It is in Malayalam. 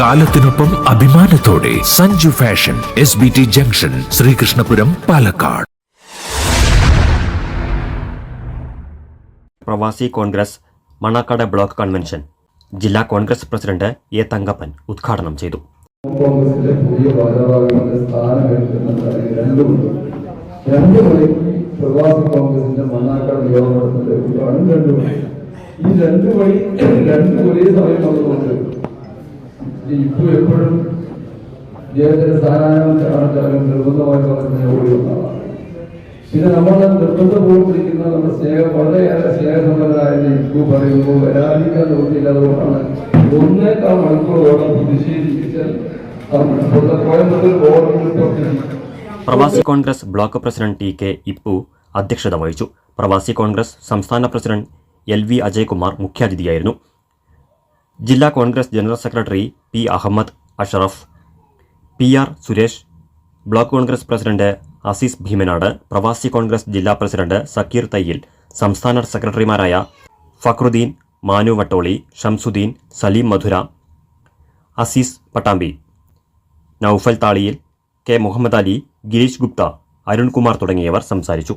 കാലത്തിനൊപ്പം അഭിമാനത്തോടെ Sanju fashion S B T junction Sreekrishnapuram Palakkad. Pravasi Congress Manakkad block convention. ജില്ലാ കോൺഗ്രസ് പ്രസിഡന്റ് എ തങ്കപ്പൻ ഉദ്ഘാടനം ചെയ്തു. കോൺഗ്രസിലെ പുതിയ ഭാരവാഹികളുടെ രണ്ടുമുണ്ട് രണ്ടു മണി പ്രവാസി കോൺഗ്രസിന്റെ മണ്ണാക്കാട് യോഗം നടത്തുന്നത് രണ്ടു ഈ രണ്ടു മണി രണ്ടും ഒരേ സമയം ഇപ്പൊ എപ്പോഴും ജയത്തിന്റെ സ്ഥാനാനന്തരം നിർബന്ധമായി പറഞ്ഞ ഓടി വന്നതാണ്. പിന്നെ നമ്മൾ നിർബന്ധപൂർവം നമ്മുടെ സ്നേഹം വളരെയേറെ സ്നേഹസമ്പന്നരായ ഇപ്പോൾ പറയുമ്പോൾ വരാതിരിക്കാൻ തോന്നിയില്ലാതുകൊണ്ടാണ് ഒന്നേക്കാൾ മണിക്കൂറോളം പ്രതിഷേധിച്ചാൽ കോയമ്പത്തൂർ ബോർഡ് പ്രവാസി Congress block president T K Ippu അധ്യക്ഷത വഹിച്ചു. പ്രവാസി കോൺഗ്രസ് സംസ്ഥാന പ്രസിഡന്റ് എൽ വി അജയ്കുമാർ മുഖ്യാതിഥിയായിരുന്നു. ജില്ലാ Congress general secretary P Ahammed Ashraf P R Suresh block Congress president Azeez Bheemanad Pravasi Congress ജില്ലാ പ്രസിഡന്റ് സക്കീർ തയ്യിൽ സംസ്ഥാന സെക്രട്ടറിമാരായ ഫക്രുദ്ദീൻ മാനു വട്ടോളി ഷംസുദ്ദീൻ സലീം മധുര അസീസ് പട്ടാമ്പി. നൌഫൽ താളിയിൽ കെ മുഹമ്മദ് അലി ഗിരീഷ് ഗുപ്ത അരുൺകുമാർ തുടങ്ങിയവർ സംസാരിച്ചു.